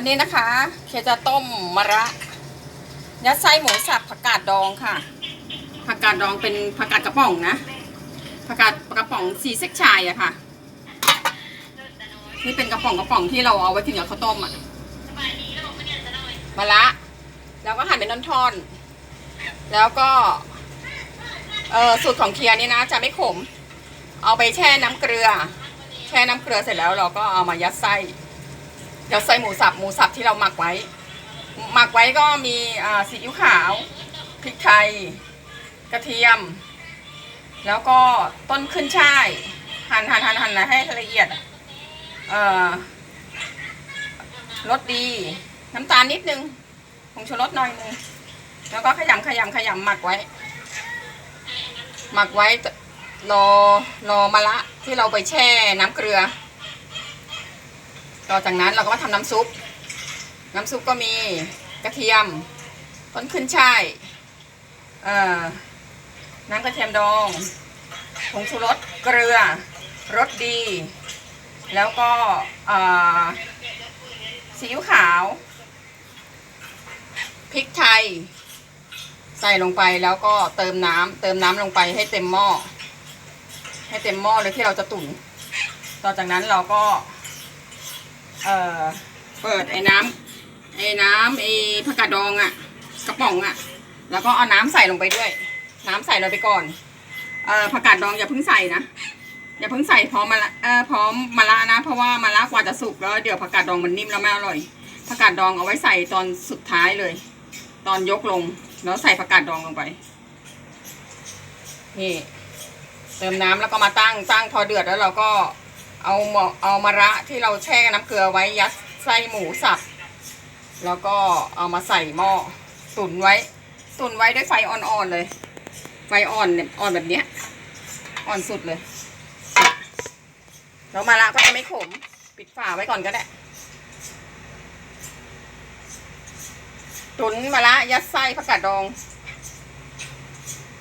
วันนี้นะคะ เคจะต้มมะระ ยัดไส้หมูสับผักกาดดองค่ะ ผักกาดดองเป็นผักกาดกระป๋องนะ ผักกาดกระป๋องสีเซ็กชายอะค่ะ นี่เป็นกระป๋องกระป๋องที่เราเอาไว้กินกับข้าวต้มอะมะระแล้วก็หั่นเป็นท่อนๆ แล้วก็ เออสูตรของเคียนี่นะ จะไม่ขม เอาไปแช่น้ำเกลือ แช่น้ำเกลือเสร็จแล้วเราก็เอามายัดไส้ เดี๋ยัดไส้หมูสับหมูสับที่เราหมักไว้ หมักไว้ก็มีซีอิ๊วขาวพริกไทย กระเทียม แล้วก็ต้นขึ้นช่ายหั่นหั่นหั่นหั่นะให้ละเอียดรสดีน้ำตาลนิดนึงผงชูรสหน่อยนึงแล้วก็ขยำขยำขยำหมักไว้ หมักไว้รอรอมะละที่เราไปแช่น้ำเกลือ ต่อจากนั้นเราก็มาทำน้ำซุป น้ำซุปก็มีกระเทียม ต้นขึ้นช่ายน้ำกระเทียมดองผงชูรสเกลือรสดี แล้วก็ซีอิ๊วขาวพริกไทย ใส่ลงไปแล้วก็เติมน้ำเติมน้ำลงไปให้เต็มหม้อให้เต็มหม้อเลยที่เราจะตุ๋นต่อจากนั้นเราก็ เอ่อเปิดไอ้น้ำไอ้น้ำไอ้ผักกาดดองอะกระป๋องอะแล้วก็เอาน้ำใส่ลงไปด้วย น้ำใส่ลงไปก่อนเอ่อผักกาดดองอย่าเพิ่งใส่นะอย่าเพิ่งใส่พร้อมมะละเอ่อพร้อมมะละนะ เพราะว่ามะละกว่าจะสุกแล้วเดี๋ยวผักกาดดองมันนิ่มแล้วไม่อร่อยผักกาดดองเอาไว้ใส่ตอนสุดท้ายเลย ตอนยกลงแล้วใส่ผักกาดดองลงไปนี่เติมน้ำแล้วก็มาตั้งตั้งพอเดือดแล้วเราก็ เอาหมอเอามะระที่เราแช่น้ำเกลือไว้ยัดไส้หมูสับ แล้วก็เอามาใส่หม้อตุ๋นไว้ ตุ๋นไว้ด้วยไฟอ่อนๆเลย ไฟอ่อนเนี่ยอ่อนแบบเนี้ย อ่อนสุดเลย แล้วมะระก็จะไม่ขม ปิดฝาไว้ก่อนก็ได้ ตุ๋นมะระยัดไส้ผักกาดดอง